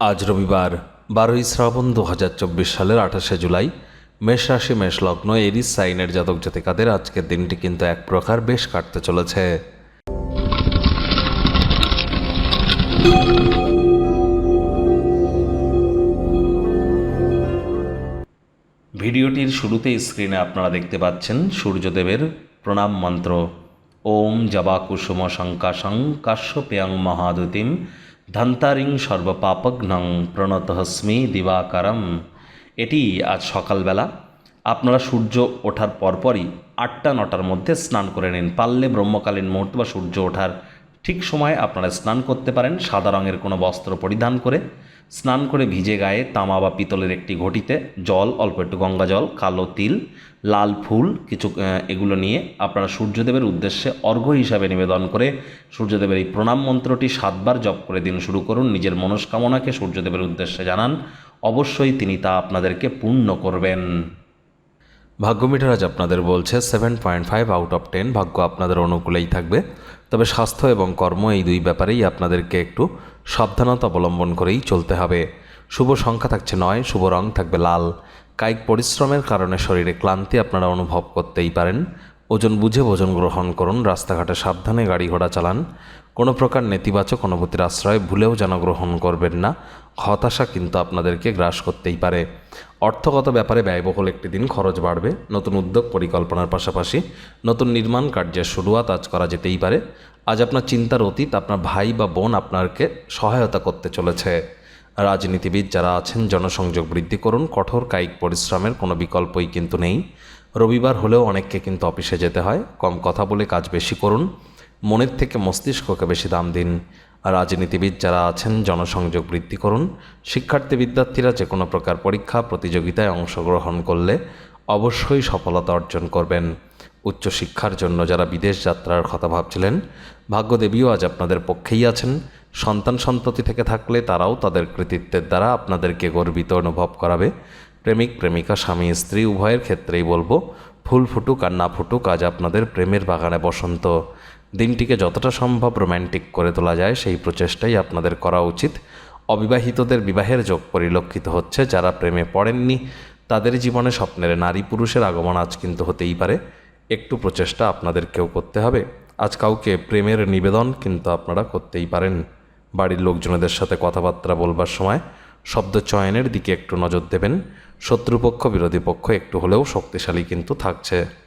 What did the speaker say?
আজ রবিবার, বারোই শ্রাবণ দু হাজার চব্বিশ সালের আঠাশে জুলাই, মেষ রাশি, মেষ লগ্ন, এরিস, সাইনের জাতক জাতিকাদের আজকের দিনটি কিন্তু এক প্রকার বেশ কাটতে চলেছে। ভিডিওটির শুরুতেই স্ক্রিনে আপনারা দেখতে পাচ্ছেন সূর্যদেবের প্রণাম মন্ত্র। ওম জবা কুসুম শঙ্কাশং কাশ্যপেয়ং মহাদুতিম ধন্তারিং সর্বপাপঘ্নং প্রণতহস্মি দিবাকারম। এটি আজ সকালবেলা। আপনারা সূর্য ওঠার পরপরই আটটা নটার মধ্যে স্নান করে নিন। পারলে ব্রহ্মকালীন মুহূর্ত বা সূর্য ওঠার ঠিক সময়ে আপনারা স্নান করতে পারেন, সাদা রঙের কোনো বস্ত্র পরিধান করে। স্নান করে ভিজে গায়ে তামা বা পিতলের একটি ঘটিতে জল, অল্প একটু গঙ্গা জল, কালো তিল, লাল ফুল, কিছু এগুলো নিয়ে আপনারা সূর্যদেবের উদ্দেশ্যে অর্ঘ্য হিসাবে নিবেদন করে সূর্যদেবের এই প্রণাম মন্ত্রটি সাতবার জপ করে দিন শুরু করুন। নিজের মনস্কামনাকে সূর্যদেবের উদ্দেশ্যে জানান। অবশ্যই তিনি তা আপনাদেরকে পূর্ণ করবেন। ভাগ্যমিটার আজ আপনাদের বলছে seven point five out of ten ভাগ্য আপনাদের অনুকূলেই থাকবে। তবে স্বাস্থ্য এবং কর্ম এই দুই ব্যাপারেই আপনাদেরকে একটু সাবধানতা অবলম্বন করেই চলতে হবে। শুভ সংখ্যা থাকছে নয়, শুভ রং থাকবে লাল। কায়িক পরিশ্রমের কারণে শরীরে ক্লান্তি আপনারা অনুভব করতেই পারেন। ওজন বুঝে ভোজন গ্রহণ করুন, রাস্তাঘাটে সাবধানে গাড়ি ঘোড়া চালান। কোনো প্রকার নেতিবাচক অনুভূতির আশ্রয় ভুলেও যেন গ্রহণ করবেন না। হতাশা কিন্তু আপনাদেরকে গ্রাস করতেই পারে। অর্থগত ব্যাপারে ব্যয়বহুল একটি দিন খরচ বাড়বে, নতুন উদ্যোগ পরিকল্পনার পাশাপাশি নতুন নির্মাণ কার্যের শুরুয়াত আজ করা যেতেই পারে। আজ আপনার চিন্তার অতীত, আপনার ভাই বা বোন আপনাকে সহায়তা করতে চলেছে। রাজনীতিবিদ যারা আছেন, জনসংযোগ বৃদ্ধি করুন, কঠোর কায়িক পরিশ্রমের কোনো বিকল্পই কিন্তু নেই। রবিবার হলেও অনেককে কিন্তু অফিসে যেতে হয়। কম কথা বলে কাজ বেশি করুন। মনের থেকে মস্তিষ্ককে বেশি দাম দিন। রাজনীতিবিদ যারা আছেন, জনসংযোগ বৃদ্ধি করুন। শিক্ষার্থী বিদ্যার্থীরা যে কোনো প্রকার পরীক্ষা, প্রতিযোগিতায় অংশগ্রহণ করলে অবশ্যই সফলতা অর্জন করবেন। উচ্চশিক্ষার জন্য যারা বিদেশ যাত্রার কথা ভাবছিলেন, ভাগ্যদেবীও আজ আপনাদের পক্ষেই আছেন। সন্তান সন্ততি থেকে থাকলে তারাও তাদের কৃতিত্বের দ্বারা আপনাদেরকে গর্বিত অনুভব করাবে। প্রেমিক, প্রেমিকা, স্বামী, স্ত্রী, উভয়ের ক্ষেত্রেই বলব, ফুল ফুটুক আর না ফুটুক আজ আপনাদের প্রেমের বাগানে বসন্ত। দিনটিকে যতটা সম্ভব রোম্যান্টিক করে তোলা যায়, সেই প্রচেষ্টাই আপনাদের করা উচিত। অবিবাহিতদের বিবাহের যোগ পরিলক্ষিত হচ্ছে, যারা প্রেমে পড়েননি, তাদের জীবনে স্বপ্নের নারী পুরুষের আগমন আজ কিন্তু হতেই পারে। একটু প্রচেষ্টা আপনাদেরকেও করতে হবে। আজ কাউকে প্রেমের নিবেদন কিন্তু আপনারা করতেই পারেন। বাড়ির লোকজনদের সাথে কথাবার্তা বলবার সময় শব্দ চয়নের দিকে একটু নজর দেবেন। শত্রুপক্ষ, বিরোধী পক্ষ একটু হলেও শক্তিশালী কিন্তু থাকছে।